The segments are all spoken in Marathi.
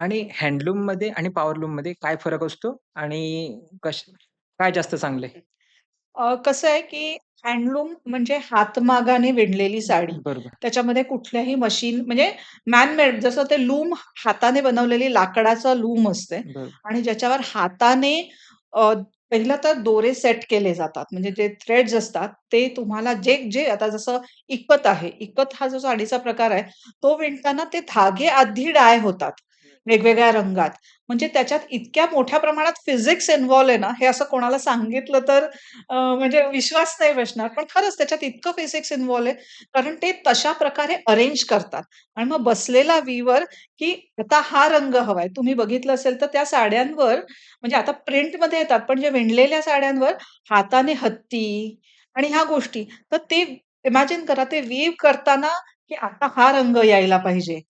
आणि हँडलूममध्ये आणि पॉवरलूममध्ये काय फरक असतो? आणि कश काय जास्त चांगलं आहे? अ, कसं आहे, की हँडलूम म्हणजे हातमागाने विणलेली साडी. बरोबर. त्याच्यामध्ये कुठल्याही मशीन म्हणजे मॅन मेड जसं ते लूम हाताने बनवलेली लाकडाचं लूम असते. आणि ज्याच्यावर हाताने अ, पहिलं तर दोरे सेट केले जातात. म्हणजे जे थ्रेड्स असतात ते तुम्हाला जे जे आता जसं इकत आहे. इकत हा जो साडीचा प्रकार आहे, तो विणताना ते धागे आधी डाय होतात, वेगवेगळ्या रंगात. म्हणजे त्याच्यात इतक्या मोठ्या प्रमाणात फिजिक्स इन्व्हॉल्व आहे ना, हे असं कोणाला सांगितलं तर अ, म्हणजे विश्वास नाही बसणार. पण खरंच त्याच्यात इतकं फिजिक्स इन्व्हॉल्व आहे. कारण ते तशा प्रकारे अरेंज करतात आणि मग बसलेला वीवर, की आता हा रंग हवाय. तुम्ही बघितलं असेल तर त्या साड्यांवर म्हणजे आता प्रिंटमध्ये येतात, पण जे विणलेल्या साड्यांवर हाताने हत्ती आणि ह्या गोष्टी. तर ते इमॅजिन करा ते वीव्ह करताना, की आता हा रंग यायला पाहिजे.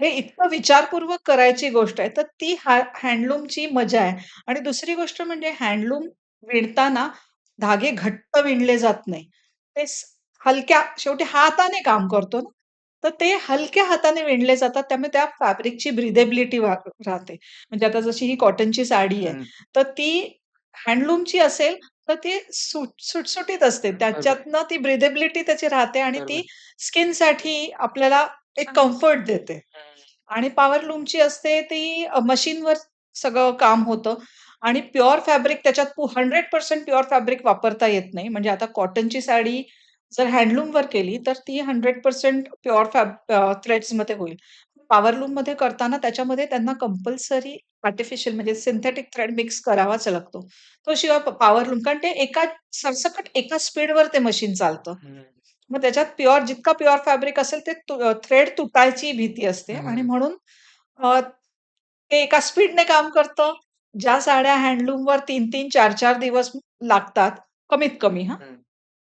हे इतकं विचारपूर्वक करायची गोष्ट आहे. तर ती हा हँडलूमची मजा आहे आणि दुसरी गोष्ट म्हणजे हँडलूम विणताना धागे घट्ट विणले जात नाही. ते स हलक्या शेवटी हाताने काम करतो ना, तर ते हलक्या हाताने विणले जातात. त्यामुळे त्या फॅब्रिकची ब्रीथेबिलिटी वा राहते. म्हणजे आता जशी ही कॉटनची साडी आहे, हं. तर ती हँडलूमची असेल, तर ती सुट सुटसुटीत असते. बरोबर. त्याच्यातनं ती ब्रीथेबिलिटी त्याची राहते आणि ती. स्किनसाठी आपल्याला एक कम्फर्ट देते. आणि आणि पॉवरलूमची असते ती मशीनवर सगळं काम होतं आणि प्युअर फॅब्रिक त्याच्यात हंड्रेड पर्सेंट प्युअर फॅब्रिक वापरता येत नाही. म्हणजे आता कॉटनची साडी जर हँडलूमवर केली, तर ती 100% प्युअर फॅब थ्रेड्समध्ये होईल. पॉवरलूममध्ये करताना त्याच्यामध्ये त्यांना कंपल्सरी आर्टिफिशियल म्हणजे सिंथेटिक थ्रेड मिक्स करावाच लागतो. तो शिवाय पॉवरलूम कारण ते एका सरसकट एका स्पीडवर ते मशीन चालतं. मग त्याच्यात प्युअर जितका प्युअर फॅब्रिक असेल ते थ्रेड तुटायची भीती असते आणि. म्हणून ते एका स्पीडने काम करतं. ज्या साड्या हँडलूमवर 3-3, 4-4 दिवस लागतात, कमीत कमी हां.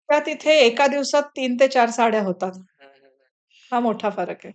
त्या तिथे एका दिवसात 3 ते 4 साड्या होतात. हा मोठा फरक आहे.